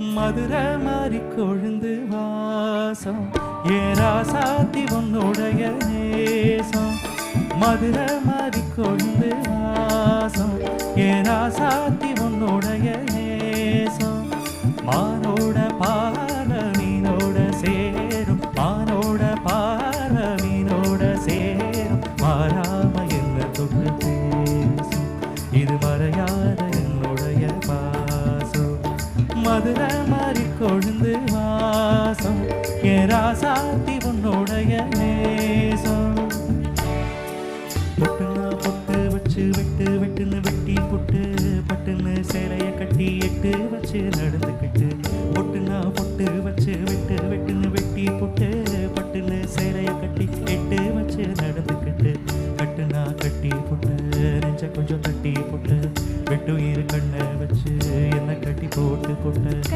மதுர மாறி கொழுந்து வாசம். ஏராசாத்தி உன்னுடைய நேசம்? மதுர மாறி கொழுந்து வாசம். ஏராசாத்தி உன்னுடைய நேசம்? மானோட பால மீனோட சேரும். மானோட பால மீனோட சேரும். மாறாம என்ன தொட்டு பேசும்? இது மறையாத மதுரை மாறி கொழுந்து வாசம். ஏராசாத்தி உன்னுடைய நேசம். பொட்டுன்னா பொட்டு வச்சு வெட்டு வெட்டுன்னு வெட்டி புட்டு பட்டுன்னு சேலைய கட்டி எட்டு வச்சு நடந்துக்கிட்டு பொட்டுனா பொட்டு வச்சு வெட்டு வெட்டுன்னு வெட்டி புட்டு பட்டுன்னு சேலைய கட்டி எட்டு வச்சு நடந்துக்கிட்டு கட்டுனா கட்டி புட்டு நெஞ்ச கொஞ்சம் தட்டி புட்டு வெட்டு போட்டு புட்டு.